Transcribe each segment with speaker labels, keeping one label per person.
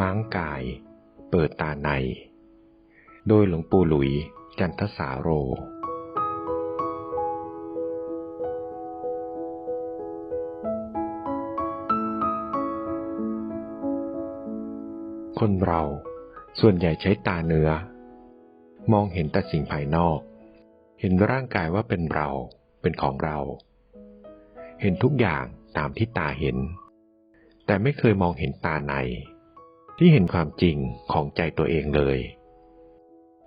Speaker 1: ม้างกาย เปิดตาใน โดยหลวงปู่หลุย จันทสาโร คนเราส่วนใหญ่ใช้ตาเนื้อ มองเห็นแต่สิ่งภายนอก เห็นร่างกายว่าเป็นเราเป็นของเรา เห็นทุกอย่างตามที่ตาเห็น แต่ไม่เคยมองเห็นตาใน ที่เห็นความจริงของใจตัวเองเลย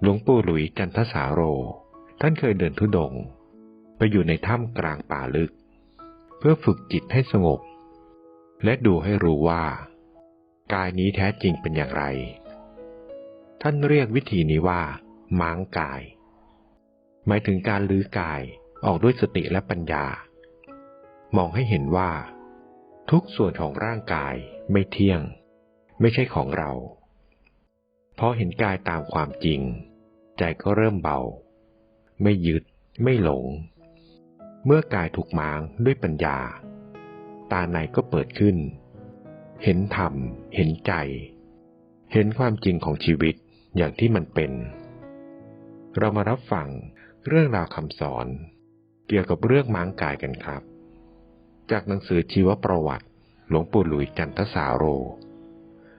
Speaker 1: หลวงปู่หลุยจันทสาโร ท่านเคยเดินทุดง ไปอยู่ในถ้ำกลางป่าลึก เพื่อฝึกจิตให้สงบ และดูให้รู้ว่า กายนี้แท้จริงเป็นอย่างไร ท่านเรียกวิธีนี้ว่า ม้างกาย หมายถึงการลื้อกายออกด้วยสติและปัญญา มองให้เห็นว่า ทุกส่วนของร่างกายไม่เที่ยง ไม่ใช่ของเรา พอเห็นกายตามความจริง ใจก็เริ่มเบา ไม่ยึด ไม่หลง เมื่อกายถูกม้างด้วยปัญญา ตาในก็เปิดขึ้น เห็นธรรม เห็นใจ เห็นความจริงของชีวิตอย่างที่มันเป็น เรามารับฟังเรื่องราวคำสอน เกี่ยวกับเรื่องม้างกายกันครับ จากหนังสือชีวประวัติ หลวงปู่หลุยจันทสาโร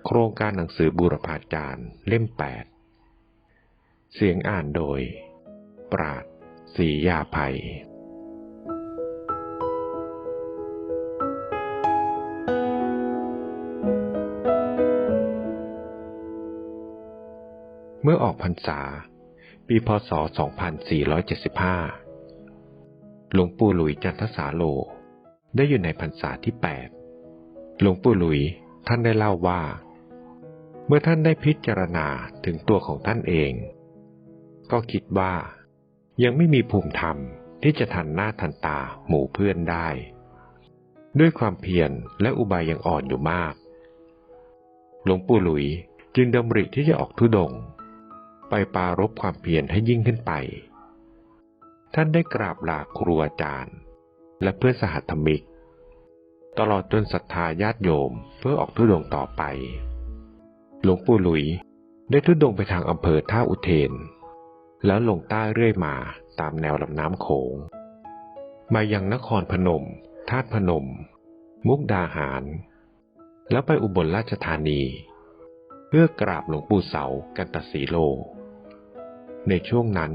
Speaker 1: โครงการหนังสือบูรพาจารย์เล่มแปดเสียงอ่านโดย ปราดศรียาภัย เมื่อออกพรรษา ปีพศ 2475 หลวงปู่หลุยจันทสาโล ได้อยู่ในพรรษาที่ 8 หลวงปู่หลุยท่านได้เล่าว่า เมื่อท่านได้พิจารณาถึงตัวของท่านเอง ก็คิดว่า ยังไม่มีภูมิธรรมที่จะทันหน้าทันตาหมู่เพื่อนได้ ด้วยความเพียรและอุบายยังอ่อนอยู่มาก หลวงปู่หลุยจึงดำริที่จะออกทุดง ไปปรารบความเพียรให้ยิ่งขึ้นไป ท่านได้กราบลาครูอาจารย์ และเพื่อนสหัตถมิก ตลอดจนศรัทธาญาติโยมเพื่อออกทุดงต่อไป หลวงปู่หลุยได้ทุดงไปทางอำเภอท่าอุเทน แล้วลงใต้เรื่อยมาตามแนวลำน้ำโขง มายังนครพนมธาตุพนม มุกดาหาร แล้วไปอุบลราชธานี เพื่อกราบหลวงปู่เสากันตสีโล ในช่วงนั้น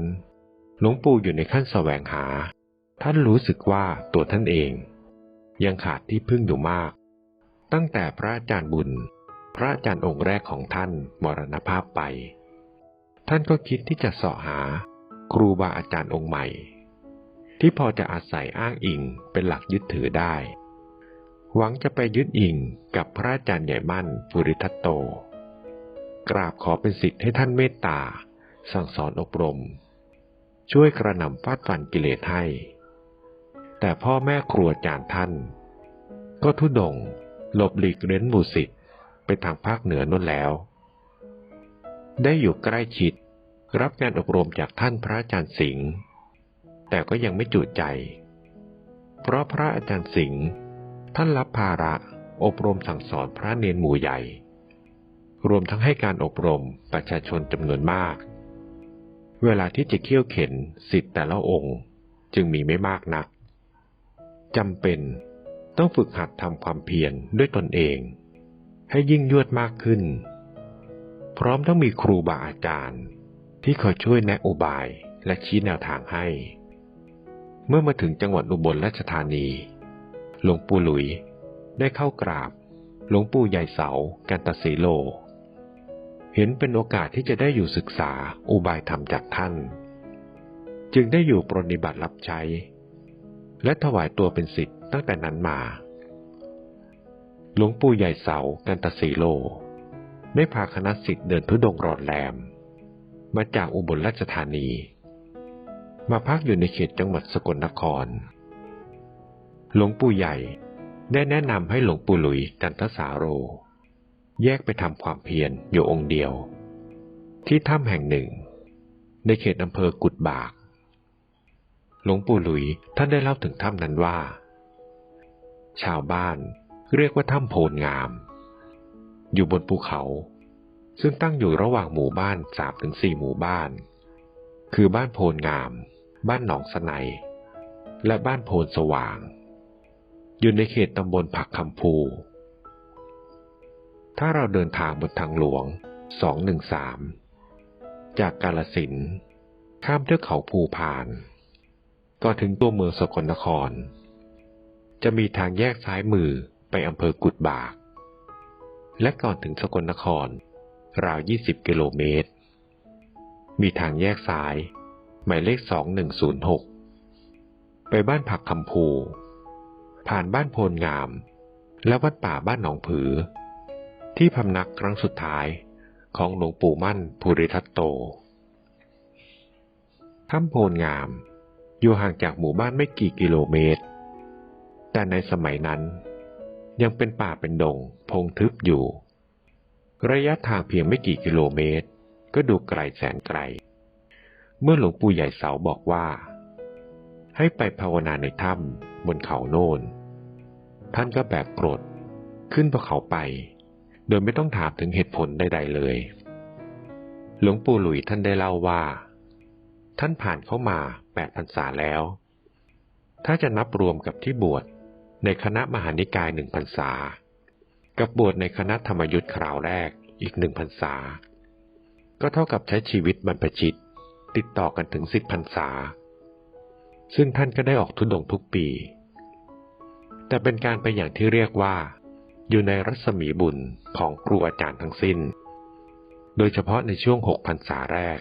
Speaker 1: หลวงปู่อยู่ในขั้นแสวงหา ท่านรู้สึกว่าตัวท่านเอง ยังขาดที่พึ่งอยู่มาก ตั้งแต่พระอาจารย์บุญ พระอาจารย์องค์แรกของท่านมรณภาพไป ท่านก็คิดที่จะเสาะหาครูบาอาจารย์องค์ใหม่ ที่พอจะอาศัยอ้างอิงเป็นหลักยึดถือได้ หวังจะไปยึดอิงกับพระอาจารย์ใหญ่มั่นปุริทัตโต กราบขอเป็นสิทธิ์ให้ท่านเมตตา สั่งสอนอบรม ช่วยกระหน่ำฟาดฟันกิเลสให้ แต่พ่อแม่ครัวอาจารย์ท่าน ก็ทุดงหลบหลีกเร้นหมู่สิทธิ์ ไปทางภาคเหนือนั่นแล้ว ได้อยู่ใกล้ชิด รับการอบรมจากท่านพระอาจารย์สิงห์แต่ก็ยังไม่จุใจ เพราะพระอาจารย์สิงห์ท่านรับภาระอบรมสั่งสอนพระเนนหมู่ใหญ่ รวมทั้งให้การอบรมประชาชนจำนวนมาก เวลาที่จะเขี่ยวเข็นสิทธิ์แต่ละองค์จึงมีไม่มากนักจำเป็นต้องฝึกหัดทำความเพียรด้วยตนเอง ให้ยิ่งยวดมากขึ้น พร้อมต้งมีครูบาอาจารย์ ที่คอยช่วยแนะอุบายและชี้แนวทางให้ เมื่อมาถึงจังหวัดอุบลราชธานี หลวงปู่หลุยได้เข้ากราบ หลวงปู่ใหญ่เสากันตสีโล เห็นเป็นโอกาสที่จะได้อยู่ศึกษาอุบายธรรมจากท่าน จึงได้อยู่ปรนิบัติรับใช้ และถวายตัวเป็นศิษย์ตั้งแต่นั้นมา หลวงปู่ใหญ่เสากันตสีโล ได้พาคณะศิษย์เดินทุดงรอดแรม มาจากอุบลราชธานี มาพักอยู่ในเขตจังหวัดสกลนคร หลวงปู่ใหญ่ได้แนะนำให้หลวงปู่หลุยจันทสาโร แยกไปทำความเพียรอยู่องค์เดียว ที่ถ้ำแห่งหนึ่ง ในเขตอำเภอกุดบาก หลวงปู่หลุยท่านได้เล่าถึงถ้ำนั้นว่า ชาวบ้าน เรียกว่าถ้ำโพนงาม อยู่บนภูเขา ซึ่งตั้งอยู่ระหว่างหมู่บ้านสามถึงสี่หมู่บ้าน คือบ้านโพนงาม บ้านหนองสไนและบ้านโพนสว่าง อยู่ในเขตตำบลผักคำพูถ้าเราเดินทางบนทางหลวง 213 จากกาลสิน ข้ามเทือกเขาภูพาน ก็ถึงตัวเมืองสกลนคร จะมีทางแยกซ้ายมือ ไปอำเภอกุดบาก และก่อนถึงสกลนคร ราว 20 กิโลเมตร มีทางแยกซ้าย หมายเลข 2106 ไปบ้านผักคำพูผ่านบ้านโพนงาม และวัดป่าบ้านหนองผือ ที่พำนักครั้งสุดท้ายของหลวงปู่มั่นภูริทัตโต ถ้ำโพนงาม อยู่ห่างจากหมู่บ้านไม่กี่กิโลเมตร แต่ในสมัยนั้น ยังเป็นป่าเป็นดง พงทึบอยู่ ระยะทางเพียงไม่กี่กิโลเมตร ก็ดูไกลแสนไกล เมื่อหลวงปู่ใหญ่เสาบอกว่า ให้ไปภาวนาในถ้ำบนเขาโน่น ท่านก็แบกกรดขึ้นภูเขาไป โดยไม่ต้องถามถึงเหตุผลใดๆเลย หลวงปู่หลุยท่านได้เล่าว่า ท่านผ่านเข้ามาแปดพรรษาแล้ว ถ้าจะนับรวมกับที่บวช ในคณะมหานิกายหนึ่งพรรษา กับบวชในคณะธรรมยุทธ์คราวแรกอีกหนึ่งพรรษา ก็เท่ากับใช้ชีวิตบรรพชิต ติดต่อกันถึงสิบพรรษา ซึ่งท่านก็ได้ออกทุดงทุกปี แต่เป็นการไปอย่างที่เรียกว่า อยู่ในรัศมีบุญของครูอาจารย์ทั้งสิ้น โดยเฉพาะในช่วงหกพรรษาแรก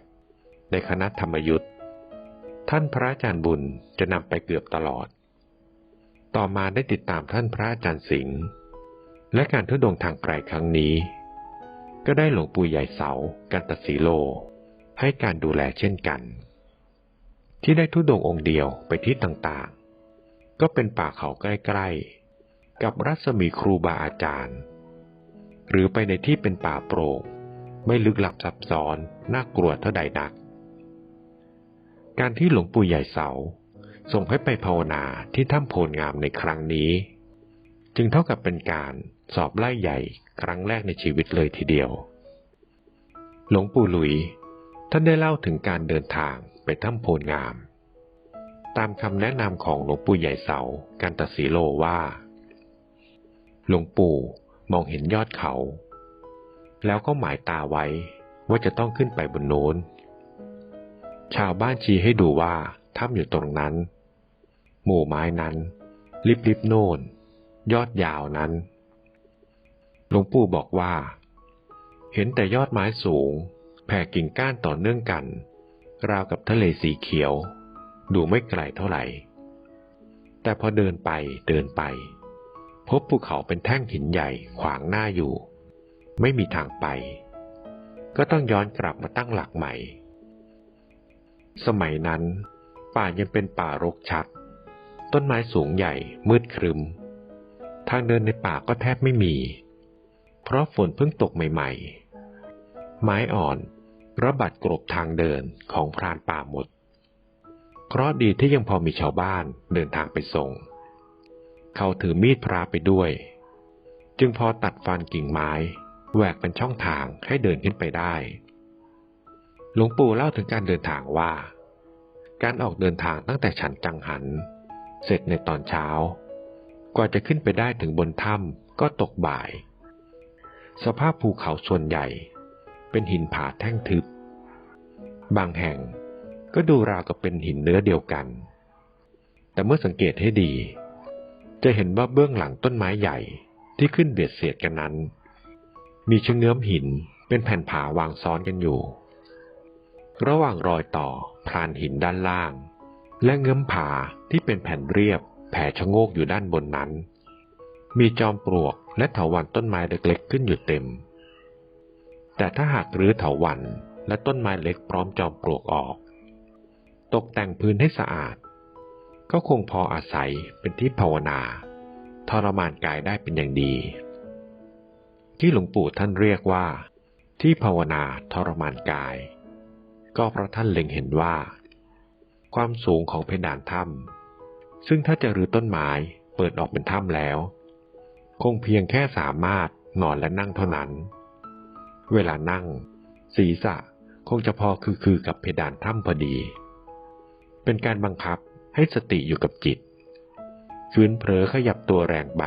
Speaker 1: ในคณะธรรมยุทธ์ท่านพระอาจารย์บุญจะนำไปเกือบตลอด ต่อมาได้ติดตามท่านพระอาจารย์สิงห์และการทุดงทางไกลครั้งนี้ ก็ได้หลวงปู่ใหญ่เสากันตสีโล ให้การดูแลเช่นกัน ที่ได้ทุดงองค์เดียวไปที่ต่างๆ ก็เป็นป่าเขาใกล้ๆ กับรัศมีครูบาอาจารย์ หรือไปในที่เป็นป่าโปร่งไม่ลึกลับซับซ้อนน่ากลัวเท่าใดนัก การที่หลวงปู่ใหญ่เสา ส่งให้ไปภาวนาที่ถ้ำโพนงามในครั้งนี้ จึงเท่ากับเป็นการสอบไล่ใหญ่ครั้งแรกในชีวิตเลยทีเดียว หลวงปู่หลุย ท่านได้เล่าถึงการเดินทางไปถ้ำโพนงาม ตามคำแนะนำของหลวงปู่ใหญ่เสาการตัดสีโลว่า หลวงปู่มองเห็นยอดเขา แล้วก็หมายตาไว้ว่าจะต้องขึ้นไปบนโน้น ชาวบ้านชี้ให้ดูว่าถ้ำอยู่ตรงนั้น หมู่ไม้นั้น ลิบลิบโน่น ยอดยาวนั้น หลวงปู่บอกว่า เห็นแต่ยอดไม้สูง แผ่กิ่งก้านต่อเนื่องกัน ราวกับทะเลสีเขียว ดูไม่ไกลเท่าไหร่ แต่พอเดินไปเดินไป พบภูเขาเป็นแท่งหินใหญ่ขวางหน้าอยู่ ไม่มีทางไป ก็ต้องย้อนกลับมาตั้งหลักใหม่สมัยนั้น ป่ายังเป็นป่ารกชัด ต้นไม้สูงใหญ่มืดครึม ทางเดินในป่าก็แทบไม่มี เพราะฝนเพิ่งตกใหม่ ๆ ไม้อ่อนระบัดกรบทางเดินของพรานป่าหมดเพราะดีที่ยังพอมีชาวบ้านเดินทางไปส่ง เขาถือมีดพระไปด้วย จึงพอตัดฟันกิ่งไม้แหวกเป็นช่องทางให้เดินขึ้นไปได้ หลวงปู่เล่าถึงการเดินทางว่า การออกเดินทางตั้งแต่ฉันจังหัน เสร็จในตอนเช้า กว่าจะขึ้นไปได้ถึงบนถ้ำก็ตกบ่าย สภาพภูเขาส่วนใหญ่ เป็นหินผาแท่งทึบ บางแห่งก็ดูราวกับเป็นหินเนื้อเดียวกัน แต่เมื่อสังเกตให้ดี จะเห็นว่าเบื้องหลังต้นไม้ใหญ่ที่ขึ้นเบียดเสียดกันนั้น มีเชื้อเงื้อมหินเป็นแผ่นผาวางซ้อนกันอยู่ ระหว่างรอยต่อพรานหินด้านล่าง และเงื้อมผาที่เป็นแผ่นเรียบแผ่ชะโงกอยู่ด้านบนนั้น มีจอมปลวกและเถาวัลย์ต้นไม้เล็กๆขึ้นอยู่เต็ม แต่ถ้าหากรื้อเถาวัลย์และต้นไม้เล็กพร้อมจอมปลวกออก ตกแต่งพื้นให้สะอาด ก็คงพออาศัยเป็นที่ภาวนาทรมานกายได้เป็นอย่างดี ที่หลวงปู่ท่านเรียกว่า ที่ภาวนาทรมานกาย ก็เพราะท่านเล็งเห็นว่า ความสูงของเพดานถ้ำซึ่งถ้าจะรื้อต้นไม้เปิดออกเป็นถ้ำแล้ว คงเพียงแค่สามารถนอนและนั่งเท่านั้น เวลานั่ง ศีรษะคงจะพอคือคือกับเพดานถ้ำพอดี เป็นการบังคับให้สติอยู่กับจิตคืนเผลอขยับตัวแรงไป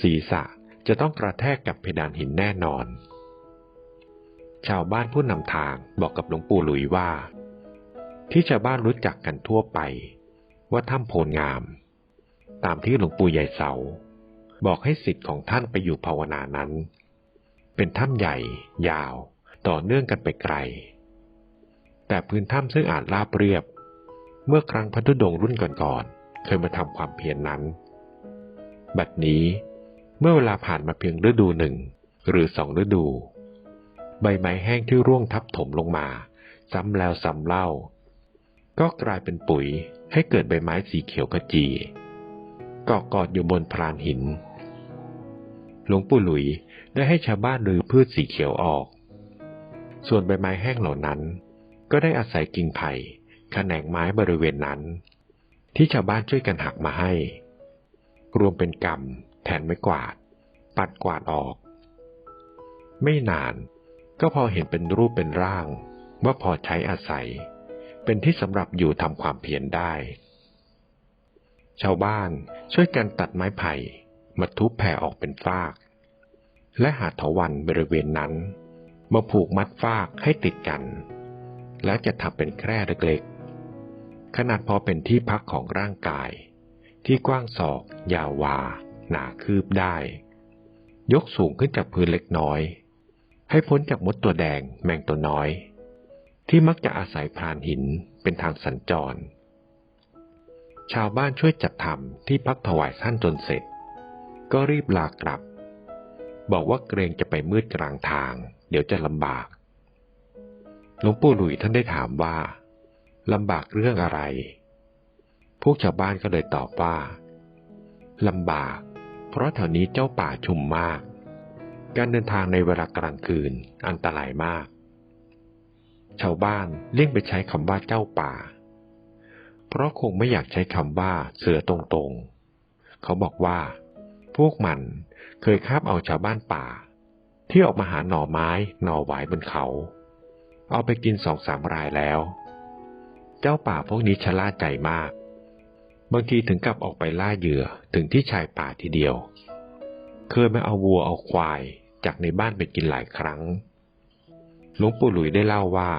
Speaker 1: ศีรษะจะต้องกระแทกกับเพดานหินแน่นอน ชาวบ้านผู้นำทางบอกกับหลวงปู่หลุยว่า ที่ชาวบ้านรู้จักกันทั่วไป ว่าถ้ำโพลงาม ตามที่หลวงปู่ใหญ่เสา บอกให้สิทธิ์ของท่านไปอยู่ภาวนานั้น เป็นถ้ำใหญ่ ยาว ต่อเนื่องกันไปไกล แต่พื้นถ้ำซึ่งอาจราบเรียบ เมื่อครั้งพันธุดงรุ่นก่อนๆเคยมาทำความเพียรนนั้น บัดนี้เมื่อเวลาผ่านมาเพียงฤดูหนึ่ง หรือสองฤดู ใบไม้แห้งที่ร่วงทับถมลงมา ซ้ำแล้วซ้ำเล่า ก็กลายเป็นปุ๋ยให้เกิดใบไม้สีเขียวขจีเกาะกอดอยู่บนพรานหิน หลวงปู่หลุยได้ให้ชาวบ้านรื้อพืชสีเขียวออก ส่วนใบไม้แห้งเหล่านั้น ก็ได้อาศัยกิ่งไผ่ขแขนงไม้บริเวณนั้น ที่ชาวบ้านช่วยกันหักมาให้ รวมเป็นกรรมแทนไม้กวาด ปัดกวาดออก ไม่นานก็พอเห็นเป็นรูปเป็นร่าง ว่าพอใช้อาศัย เป็นที่สำหรับอยู่ทำความเพียรได้ ชาวบ้านช่วยกันตัดไม้ไผ่มาทุบแผ่ออกเป็นฟาก และหาถวันบริเวณนั้น มาผูกมัดฟากให้ติดกัน แล้วจะทำเป็นแคร่เล็กๆ ขนาดพอเป็นที่พักของร่างกาย ที่กว้างศอก ยาววา หนาคืบได้ ยกสูงขึ้นจากพื้นเล็กน้อย ให้พ้นจากมดตัวแดงแมงตัวน้อย ที่มักจะอาศัยพรานหินเป็นทางสัญจร ชาวบ้านช่วยจัดทำที่พักถวายท่านจนเสร็จ ก็รีบลากลับ บอกว่าเกรงจะไปมืดกลางทาง เดี๋ยวจะลำบาก หลวงปู่หลุยท่านได้ถามว่าลำบากเรื่องอะไร พวกชาวบ้านก็เลยตอบว่าลำบาก เพราะแถวนี้เจ้าป่าชุมมาก การเดินทางในเวลากลางคืนอันตรายมาก ชาวบ้านเลี่ยงไปใช้คำว่าเจ้าป่า เพราะคงไม่อยากใช้คำว่าเสือตรงๆ เขาบอกว่า พวกมันเคยคาบเอาชาวบ้านป่า ที่ออกมาหาหน่อไม้หน่อหวายบนเขา เอาไปกินสองสามรายแล้ว เจ้าป่าพวกนี้ชะล่าใจมาก บางทีถึงกับออกไปล่าเหยื่อถึงที่ชายป่าทีเดียว เคยมาเอาวัวเอาควายจากในบ้านไปกินหลายครั้ง หลวงปู่หลุยได้เล่าว่า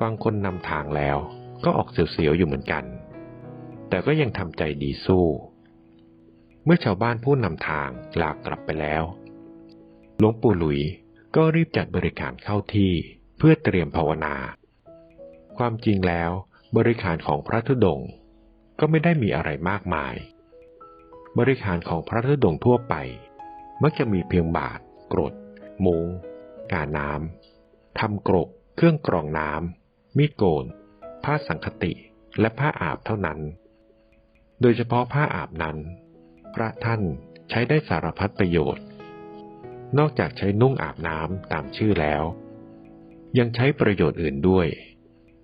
Speaker 1: ฟังคนนำทางแล้วก็ออกเสียวๆอยู่เหมือนกัน แต่ก็ยังทำใจดีสู้ เมื่อชาวบ้านผู้นำทางลากกลับไปแล้ว หลวงปู่หลุยก็รีบจัดบริการเข้าที่เพื่อเตรียมภาวนา ความจริงแล้วบริการของพระธุดงค์ก็ไม่ได้มีอะไรมากมาย บริการของพระธุดงค์ทั่วไป มักจะมีเพียงบาทกรดมุงกาน้ำ ทำกรบเครื่องกรองน้ำ มีดโกน ผ้าสังคติ และผ้าอาบเท่านั้น โดยเฉพาะผ้าอาบนั้น พระท่านใช้ได้สารพัดประโยชน์ นอกจากใช้นุ่งอาบน้ำตามชื่อแล้ว ยังใช้ประโยชน์อื่นด้วย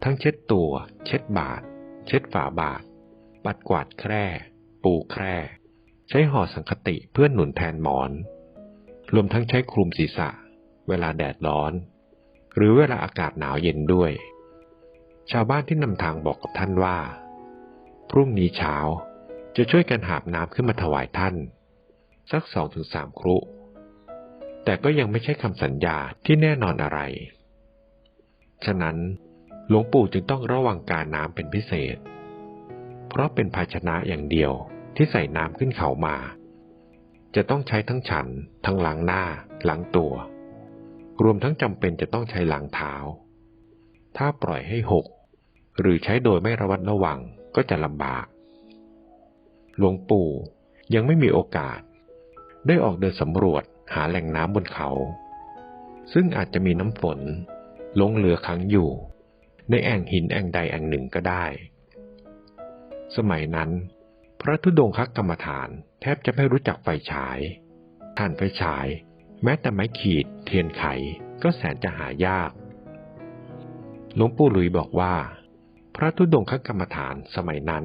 Speaker 1: ทั้งเช็ดตัว เช็ดบาท เช็ดฝาบาท ปัดกวาดแคร่ ปูแคร่ ใช้ห่อสังคติเพื่อหนุนแทนหมอน รวมทั้งใช้คลุมศีรษะ เวลาแดดร้อน หรือเวลาอากาศหนาวเย็นด้วย ชาวบ้านที่นำทางบอกกับท่านว่า พรุ่งนี้เช้าจะช่วยกันหาบน้ำขึ้นมาถวายท่าน สักสองถึงสามครุ แต่ก็ยังไม่ใช่คำสัญญาที่แน่นอนอะไร ฉะนั้นหลวงปู่จึงต้องระวังการน้ำเป็นพิเศษ เพราะเป็นภาชนะอย่างเดียวที่ใส่น้ำขึ้นเขามา จะต้องใช้ทั้งฉัน ทั้งหล้างหน้า หล้างตัว รวมทั้งจำเป็นจะต้องใช้ล้างเท้า ถ้าปล่อยให้หก หรือใช้โดยไม่ระวัดระวังก็จะลำบาก หลวงปู่ยังไม่มีโอกาส ได้ออกเดินสำรวจหาแหล่งน้ำบนเขา ซึ่งอาจจะมีน้ำฝนลงเหลือค้างอยู่ ในแอ่งหินแอ่งใดแอ่งหนึ่งก็ได้ สมัยนั้น พระธุดงคกรรมฐานแทบจะไม่รู้จักไฟฉายถ่านไฟฉาย แม้แต่ไม้ขีดเทียนไขก็แสนจะหายาก หลวงปู่หลุยบอกว่า พระธุดงคกรรมฐานสมัยนั้น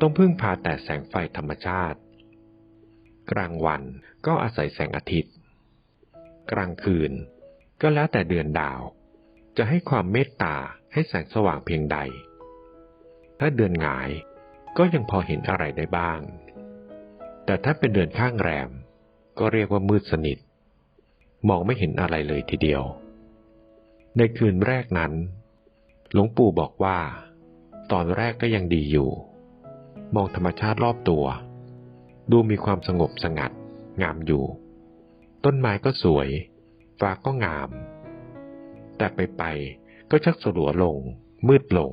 Speaker 1: ต้องพึ่งพาแต่แสงไฟธรรมชาติ กลางวันก็อาศัยแสงอาทิตย์ กลางคืนก็แล้วแต่เดือนดาว จะให้ความเมตตาให้แสงสว่างเพียงใด ถ้าเดือนหงายก็ยังพอเห็นอะไรได้บ้าง แต่ถ้าเป็นเดือนข้างแรม ก็เรียกว่ามืดสนิท มองไม่เห็นอะไรเลยทีเดียว ในคืนแรกนั้น หลวงปู่บอกว่า ตอนแรกก็ยังดีอยู่ มองธรรมชาติรอบตัว ดูมีความสงบสงัด งามอยู่ ต้นไม้ก็สวย ฟ้าก็งาม แต่ไปไปก็ชักสลัวลง มืดลง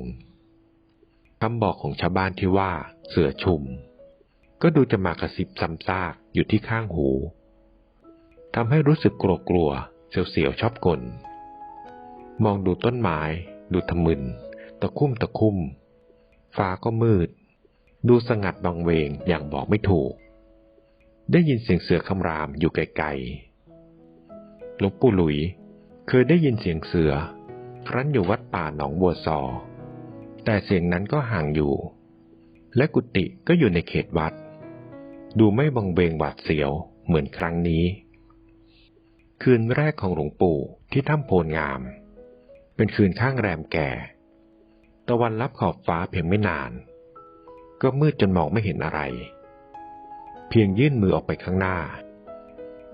Speaker 1: คำบอกของชาวบ้านที่ว่าเสือชุม ก็ดูจะมากระซิบซ้ำซากอยู่ที่ข้างหู ทำให้รู้สึกกลัวกลัวเสียวๆชอบกล มองดูต้นไม้ ดูทะมึน ตะคุ่มตะคุ่ม ฟ้าก็มืด ดูสงัดบางเวงอย่างบอกไม่ถูก ได้ยินเสียงเสือคำรามอยู่ไกลๆ หลวงปู่หลุย เคยได้ยินเสียงเสือ ครั้นอยู่วัดป่าหนองบัวซอ แต่เสียงนั้นก็ห่างอยู่ และกุฏิก็อยู่ในเขตวัด ดูไม่บังเบงหวาดเสียวเหมือนครั้งนี้ คืนแรกของหลวงปู่ที่ถ้ำโพนงาม เป็นคืนข้างแรมแก่ ตะวันรับขอบฟ้าเพียงไม่นาน ก็มืดจนมองไม่เห็นอะไร เพียงยื่นมือออกไปข้างหน้า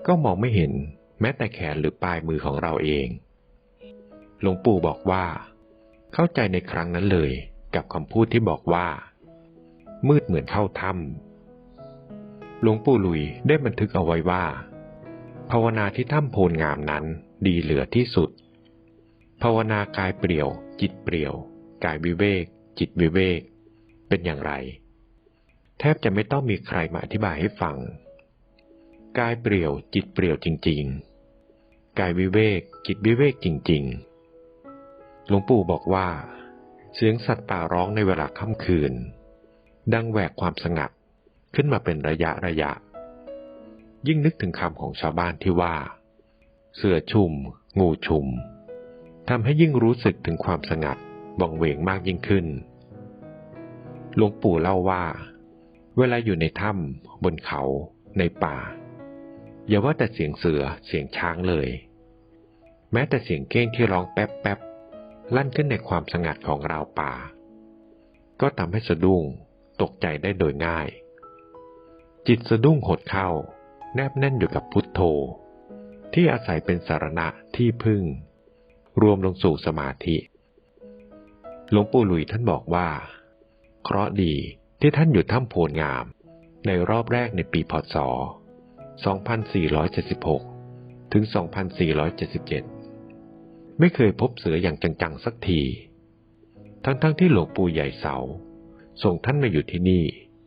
Speaker 1: ก็มองไม่เห็นแม้แต่แขนหรือปลายมือของเราเอง หลวงปู่บอกว่า เข้าใจในครั้งนั้นเลยกับคำพูดที่บอกว่า มืดเหมือนเข้าถ้ำหลวงปู่ลุยได้บันทึกเอาไว้ว่า ภาวนาที่ถ้ำโพนงามนั้นดีเหลือที่สุด ภาวนากายเปลี่ยว จิตเปลี่ยว กายวิเวก จิตวิเวก เป็นอย่างไร แทบจะไม่ต้องมีใครมาอธิบายให้ฟัง กายเปลี่ยว จิตเปลี่ยวจริง ๆ กายวิเวก จิตวิเวกจริง ๆ หลวงปู่บอกว่า เสียงสัตว์ป่าร้องในเวลาค่ำคืน ดังแหวกความสงัดขึ้นมาเป็นระยะระยะ ยิ่งนึกถึงคำของชาวบ้านที่ว่า เสือชุม งูชุมทำให้ยิ่งรู้สึกถึงความสงัดบังเวงมากยิ่งขึ้น หลวงปู่เล่าว่า เวลาอยู่ในถ้ำบนเขา ในป่า อย่าว่าแต่เสียงเสือเสียงช้างเลย แม้แต่เสียงเก้งที่ร้องแป๊บแป๊บลั่นขึ้นในความสงัดของราวป่า ก็ทำให้สะดุ้งตกใจได้โดยง่าย จิตสะดุ้งหดเข้า แนบแน่นอยู่กับพุทโธ ที่อาศัยเป็นสารณะที่พึ่ง รวมลงสู่สมาธิ หลวงปู่หลุยท่านบอกว่า เคราะห์ดีที่ท่านอยู่ถ้ำโพนงาม ในรอบแรกในปีพศ 2476 ถึง 2477 ไม่เคยพบเสืออย่างจังๆสักที ทั้งๆทที่หลวงปู่ใหญ่เสาส่งท่านมาอยู่ที่นี่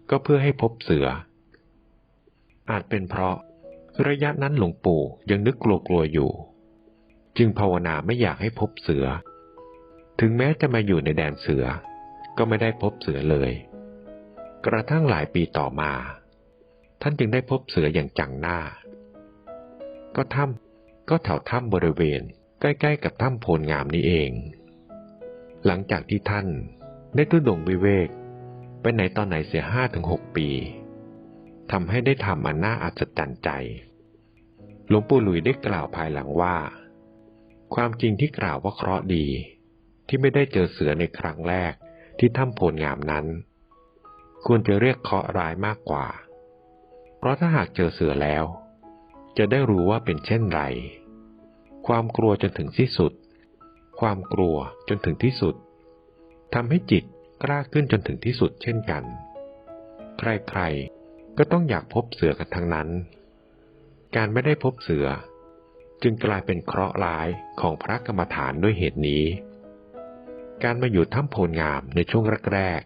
Speaker 1: ก็เพื่อให้พบเสือ อาจเป็นเพราะ ระยะนั้นหลวงปู่ยังนึกกลัวๆอยู่ จึงภาวนาไม่อยากให้พบเสือ ถึงแม้จะมาอยู่ในแดนเสือ ก็ไม่ได้พบเสือเลย กระทั่งหลายปีต่อมา ท่านจึงได้พบเสืออย่างจังหน้า ก็ถ้ำก็แถวถ้ำบริเวณ ใกล้ๆ กับถ้ำโพนงามนี้เอง หลังจากที่ท่านได้ทุดงวิเวกไปไหนตอนไหนเสียห้าถึงหกปี ทำให้ได้ทำอันน่าอัศจรรย์ใจ หลวงปู่หลุยได้กล่าวภายหลังว่า ความจริงที่กล่าวว่าเคราะห์ดี ที่ไม่ได้เจอเสือในครั้งแรกที่ถ้ำโพนงามนั้น ควรจะเรียกเคราะห์ร้ายมากกว่า เพราะถ้าหากเจอเสือแล้ว จะได้รู้ว่าเป็นเช่นไร ความกลัวจนถึงที่สุด ความกลัวจนถึงที่สุดทำให้จิตกล้าขึ้นจนถึงที่สุดเช่นกัน ใครๆ ก็ต้องอยากพบเสือกันทั้งนั้น การไม่ได้พบเสือ จึงกลายเป็นเคราะห์ร้ายของพระกรรมฐานด้วยเหตุนี้ การมาอยู่ถ้ำโพนงามในช่วงแรก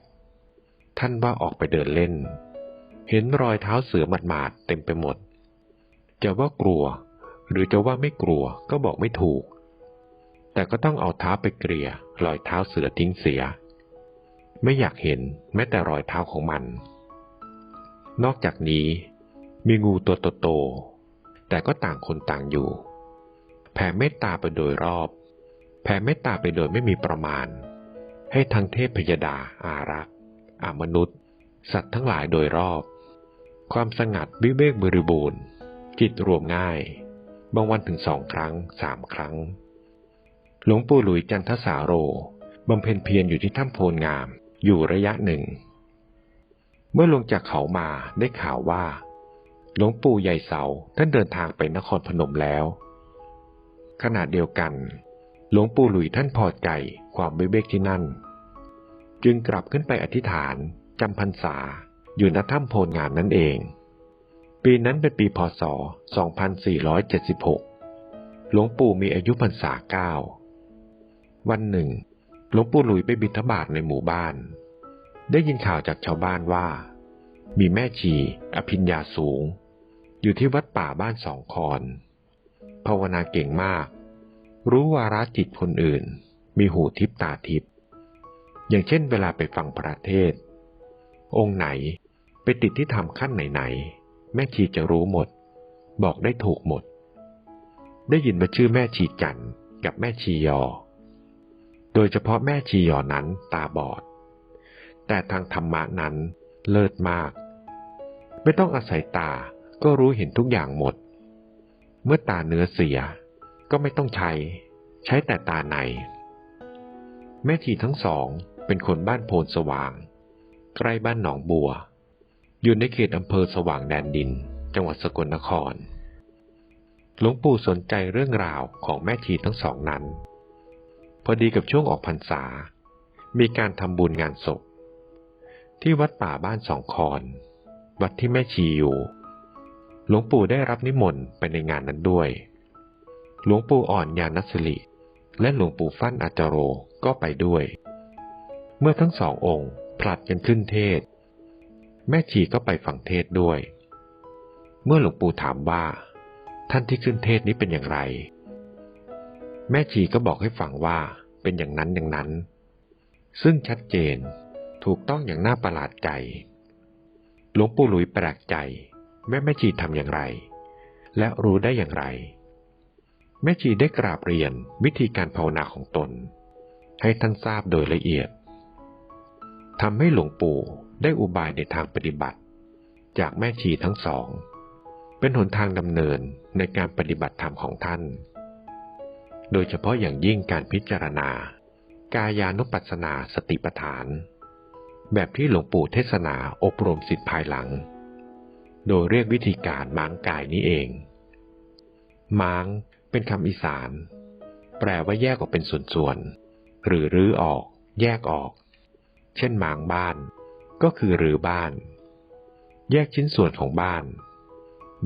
Speaker 1: ๆ ท่านว่าออกไปเดินเล่น เห็นรอยเท้าเสือหมาดๆเต็มไปหมด จะว่ากลัว หรือจะว่าไม่กลัวก็บอกไม่ถูก แต่ก็ต้องเอาเท้าไปเกลี่ยรอยเท้าเสือทิ้งเสีย ไม่อยากเห็นแม้แต่รอยเท้าของมัน นอกจากนี้ มีงูตัวโตๆแต่ก็ต่างคนต่างอยู่ แผ่เมตตาไปโดยรอบ แผ่เมตตาไปโดยไม่มีประมาณ ให้ทั้งเทพพยดาอารักษ์อามนุษย์ สัตว์ทั้งหลายโดยรอบ ความสงัดวิเวกบริบูรณ์ จิตรวมง่าย บางวันถึงสองครั้งสามครั้ง หลวงปู่หลุยจันทสาโรบำเพ็ญเพียรอยู่ที่ถ้ำโพนงามอยู่ระยะหนึ่ง เมื่อลงจากเขามาได้ข่าวว่า หลวงปู่ใหญ่เสาท่านเดินทางไปนครพนมแล้ว ขณะเดียวกัน หลวงปู่หลุยท่านพอใจความวิเวกที่นั่น จึงกลับขึ้นไปอธิษฐานจำพรรษาอยู่ณถ้ำโพนงามนั่นเอง ปีนั้นเป็นปีพศ 2476 หลวงปู่มีอายุพรรษาเก้าวันหนึ่ง หลวงปู่หลุยไปบิณฑบาตในหมู่บ้าน ได้ยินข่าวจากชาวบ้านว่า มีแม่ชีอภิญญาสูง อยู่ที่วัดป่าบ้านสองคอนภาวนาเก่งมาก รู้วาระจิตคนอื่น มีหูทิพตาทิพอย่างเช่นเวลาไปฟังประเทศ องค์ไหนไปติดที่ทำขั้นไหนๆแม่ชีจะรู้หมด บอกได้ถูกหมด ได้ยินมาชื่อแม่ชีจันกับแม่ชียอ โดยเฉพาะแม่ชียอนั้นตาบอด แต่ทางธรรมะนั้นเลิศมาก ไม่ต้องอาศัยตาก็รู้เห็นทุกอย่างหมด เมื่อตาเนื้อเสียก็ไม่ต้องใช้ ใช้แต่ตาใน แม่ชีทั้งสองเป็นคนบ้านโพนสว่าง ใกล้บ้านหนองบัว อยู่ในเขตอำเภอสว่างแดนดิน จังหวัดสกลนคร หลวงปู่สนใจเรื่องราวของแม่ชีทั้งสองนั้น พอดีกับช่วงออกพรรษา มีการทำบุญงานศพ ที่วัดป่าบ้านสองคอนวัดที่แม่ชีอยู่ หลวงปู่ได้รับนิมนต์ไปในงานนั้นด้วย หลวงปู่อ่อนยานัสลิและหลวงปู่ฟั่นอาจโรก็ไปด้วย เมื่อทั้งสององค์ผลัดกันขึ้นเทศ แม่ชีก็ไปฟังเทศด้วย เมื่อหลวงปู่ถามว่า ท่านที่ขึ้นเทศนี้เป็นอย่างไร แม่ชีก็บอกให้ฟังว่าเป็นอย่างนั้นอย่างนั้น ซึ่งชัดเจน ถูกต้องอย่างน่าประหลาดใจ หลวงปู่หลุยแปลกใจ แม่แม่ชีทำอย่างไร และรู้ได้อย่างไร แม่ชีได้กราบเรียนวิธีการภาวนาของตน ให้ท่านทราบโดยละเอียดทำให้หลวงปู่ได้อุบายในทางปฏิบัติ จากแม่ชีทั้งสอง เป็นหนทางดำเนินในการปฏิบัติธรรมของท่าน โดยเฉพาะอย่างยิ่งการพิจารณากายานุปัสสนาสติปัฏฐาน แบบที่หลวงปู่เทศนาอบรมสิทธิภายหลัง โดยเรียกวิธีการม้างกายนี้เอง ม้างเป็นคำอีสาน แปลว่าแยกออกเป็นส่วนๆ หรือรื้อออก แยกออก เช่นม้างบ้าน ก็คือรื้อบ้าน แยกชิ้นส่วนของบ้าน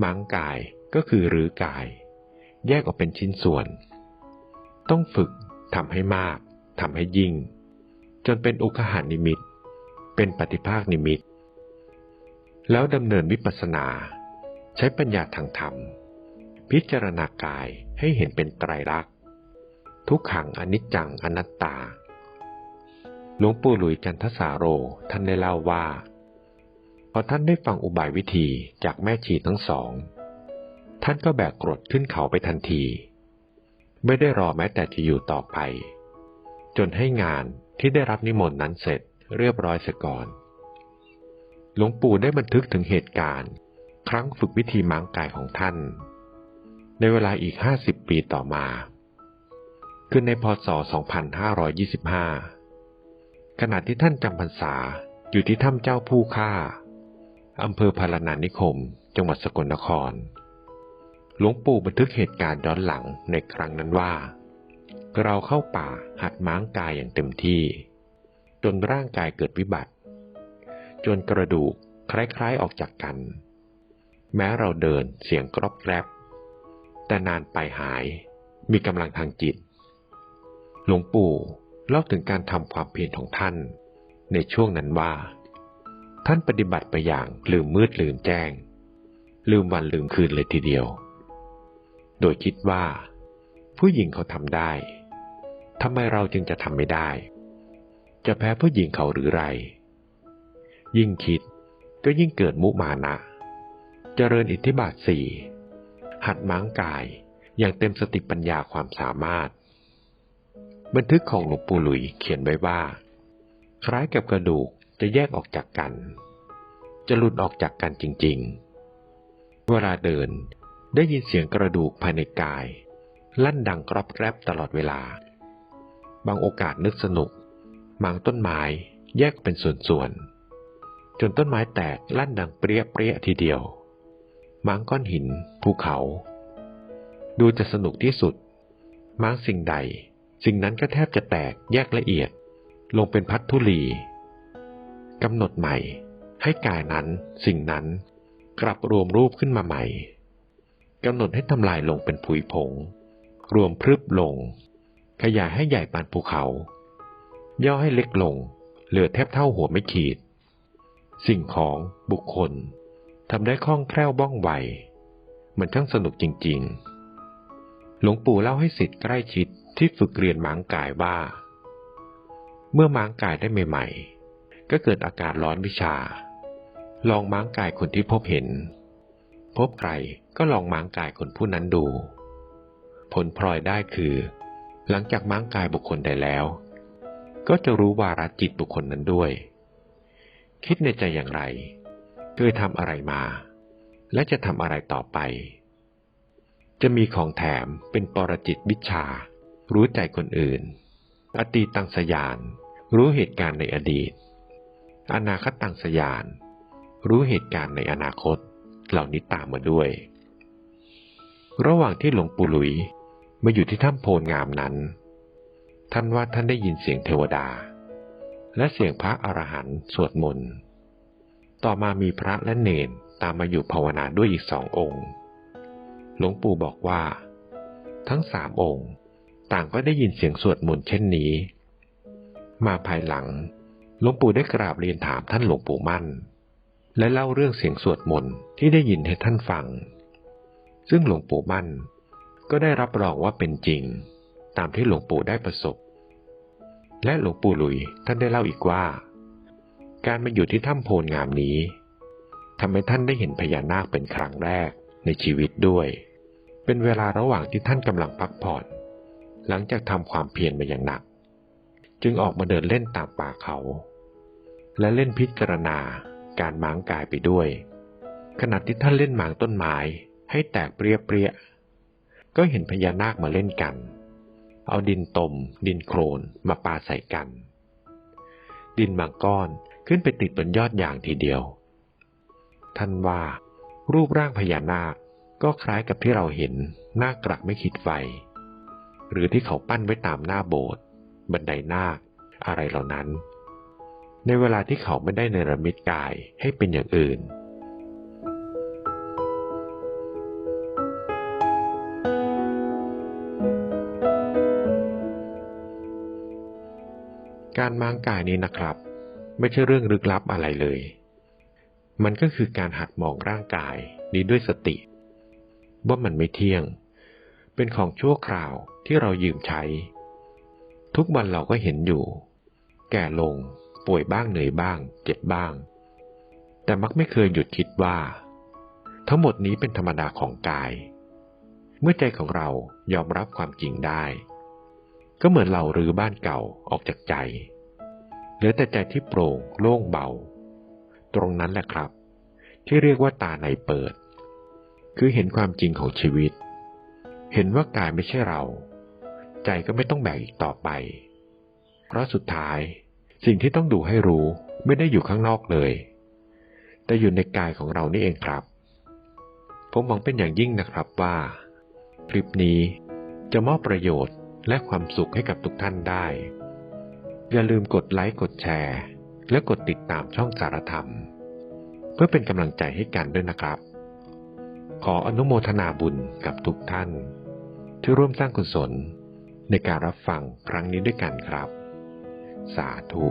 Speaker 1: ม้างกายก็คือรื้อกาย แยกออกเป็นชิ้นส่วน ต้องฝึกทำให้มากทำให้ยิ่ง จนเป็นอุคหานิมิต เป็นปฏิภาคนิมิต แล้วดำเนินวิปัสสนา ใช้ปัญญาทางธรรม พิจารณากายให้เห็นเป็นไตรลักษณ์ ทุกขังอนิจจังอนัตตา หลวงปู่หลุยจันทสาโรท่านได้เล่าว่า พอท่านได้ฟังอุบายวิธีจากแม่ชีทั้งสอง ท่านก็แบกกรดขึ้นเขาไปทันที ไม่ได้รอแม้แต่จะอยู่ต่อไป จนให้งานที่ได้รับนิมนต์นั้นเสร็จ เรียบร้อยเสียก่อน หลวงปู่ได้บันทึกถึงเหตุการณ์ ครั้งฝึกวิธีม้างกายของท่าน ในเวลาอีกห้าสิบปีต่อมา คือในพศ 2525 ขณะที่ท่านจำพรรษาอยู่ที่ถ้ำเจ้าผู้ฆ่าอำเภอพารานานิคม จังหวัดสกลนคร หลวงปู่บันทึกเหตุการณ์ย้อนหลังในครั้งนั้นว่า เราเข้าป่าหัดม้างกายอย่างเต็มที่ จนร่างกายเกิดวิบัติ จนกระดูกคล้ายๆออกจากกัน แม้เราเดินเสียงกรอบแกรบ แต่นานไปหายมีกำลังทางจิต หลวงปู่เล่าถึงการทำความเพียรของท่าน ในช่วงนั้นว่า ท่านปฏิบัติไปอย่างลืมมืดลืมแจ้ง ลืมวันลืมคืนเลยทีเดียว โดยคิดว่า ผู้หญิงเขาทำได้ทำไมเราจึงจะทำไม่ได้ จะแพ้ผู้หญิงเขาหรือไร ยิ่งคิดก็ยิ่งเกิดมุมานะ เจริญอิทธิบาทสี่หัดม้างกายอย่างเต็มสติปัญญาความสามารถ บันทึกของหลวงปู่หลุยเขียนไว้ว่า คล้ายกับกระดูกจะแยกออกจากกัน จะหลุดออกจากกันจริง ๆ เวลาเดินได้ยินเสียงกระดูกภายในกาย ลั่นดังกรอบแกรบตลอดเวลา บางโอกาสนึกสนุก มางต้นไม้แยกเป็นส่วนๆ จนต้นไม้แตกลั่นดังเปรี้ยเปรี้ยทีเดียวมางก้อนหิน ภูเขา ดูจะสนุกที่สุดมางสิ่งใด สิ่งนั้นก็แทบจะแตกแยกละเอียด ลงเป็นพัทธุลีกำหนดใหม่ ให้กายนั้นสิ่งนั้นกลับรวมรูปขึ้นมาใหม่กำหนดให้ทำลายลงเป็นผุยผง รวมพรึบลง ขยายให้ใหญ่ปานภูเขา ย่อให้เล็กลง เหลือแทบเท่าหัวไม่ขีด สิ่งของบุคคลทำได้คล่องแคล่วบ้องไวมันช่างสนุกจริง ๆ หลวงปู่เล่าให้สิทธิ์ใกล้ชิดที่ฝึกเรียนม้างกายว่า เมื่อม้างกายได้ใหม่ ๆ ก็เกิดอาการร้อนวิชา ลองม้างกายคนที่พบเห็น พบใครก็ลองม้างกายคนผู้นั้นดู ผลพลอยได้คือ หลังจากม้างกายบุคคลใดแล้ว ก็จะรู้วาระจิตบุคคลนั้นด้วย คิดในใจอย่างไร เคยทำอะไรมา และจะทำอะไรต่อไป จะมีของแถมเป็นปรจิตวิชา รู้ใจคนอื่น อตีตังสยาน รู้เหตุการณ์ในอดีต อนาคตังสยาน รู้เหตุการณ์ในอนาคต เหล่านี้ตามมาด้วย ระหว่างที่หลวงปู่หลุยมาอยู่ที่ถ้ำโพนงามนั้น ท่านว่าท่านได้ยินเสียงเทวดา และเสียงพระอรหันต์สวดมนต์ ต่อมามีพระและเนนตามมาอยู่ภาวนาด้วยอีกสององค์ หลวงปู่บอกว่า ทั้งสามองค์ ต่างก็ได้ยินเสียงสวดมนต์เช่นนี้ มาภายหลังหลวงปู่ได้กราบเรียนถามท่านหลวงปู่มั่น และเล่าเรื่องเสียงสวดมนต์ที่ได้ยินให้ท่านฟัง ซึ่งหลวงปู่มั่นก็ได้รับรองว่าเป็นจริง ตามที่หลวงปู่ได้ประสบ และหลวงปู่หลุยท่านได้เล่าอีกว่า การมาอยู่ที่ถ้ำโพนงามนี้ทำให้ท่านได้เห็นพญานาคเป็นครั้งแรกในชีวิตด้วย เป็นเวลาระหว่างที่ท่านกำลังพักผ่อน หลังจากทำความเพียรมาอย่างหนัก จึงออกมาเดินเล่นตามป่าเขา และเล่นพิจารณาการหมางกายไปด้วย ขณะที่ท่านเล่นหมางต้นไม้ให้แตกเปรี้ยเปรี้ยก็เห็นพญานาคมาเล่นกัน เอาดินตม ดินโคลนมาปาใส่กัน ดินบางก้อนขึ้นไปติดบนยอดอย่างทีเดียว ท่านว่า รูปร่างพญานาคก็คล้ายกับที่เราเห็นหน้ากระไม่คิดไฟ หรือที่เขาปั้นไว้ตามหน้าโบสถ์บันไดนาค อะไรเหล่านั้น ในเวลาที่เขาไม่ได้ในระมิตกายให้เป็นอย่างอื่น การมางกายนี้นะครับ ไม่ใช่เรื่องลึกลับอะไรเลย มันก็คือการหัดมองร่างกายนี้ด้วยสติ ว่ามันไม่เที่ยง เป็นของชั่วคราวที่เรายืมใช้ ทุกวันเราก็เห็นอยู่ แก่ลง ป่วยบ้างเหนื่อยบ้าง เจ็บบ้าง แต่มักไม่เคยหยุดคิดว่า ทั้งหมดนี้เป็นธรรมดาของกาย เมื่อใจของเรายอมรับความจริงได้ ก็เหมือนเรารื้อบ้านเก่าออกจากใจ เหลือแต่ใจที่โปร่งโล่งเบา ตรงนั้นแหละครับ ที่เรียกว่าตาในเปิด คือเห็นความจริงของชีวิต เห็นว่ากายไม่ใช่เรา ใจก็ไม่ต้องแบกอีกต่อไป เพราะสุดท้ายสิ่งที่ต้องดูให้รู้ไม่ได้อยู่ข้างนอกเลย แต่อยู่ในกายของเรานี่เองครับ ผมหวังเป็นอย่างยิ่งนะครับว่า คลิปนี้จะมอบประโยชน์ และความสุขให้กับทุกท่านได้ อย่าลืมกดไลค์กดแชร์ และกดติดตามช่องสารธรรม เพื่อเป็นกำลังใจให้กันด้วยนะครับ ขออนุโมทนาบุญกับทุกท่าน ที่ร่วมสร้างกุศลในการรับฟังครั้งนี้ด้วยกันครับ สาธุ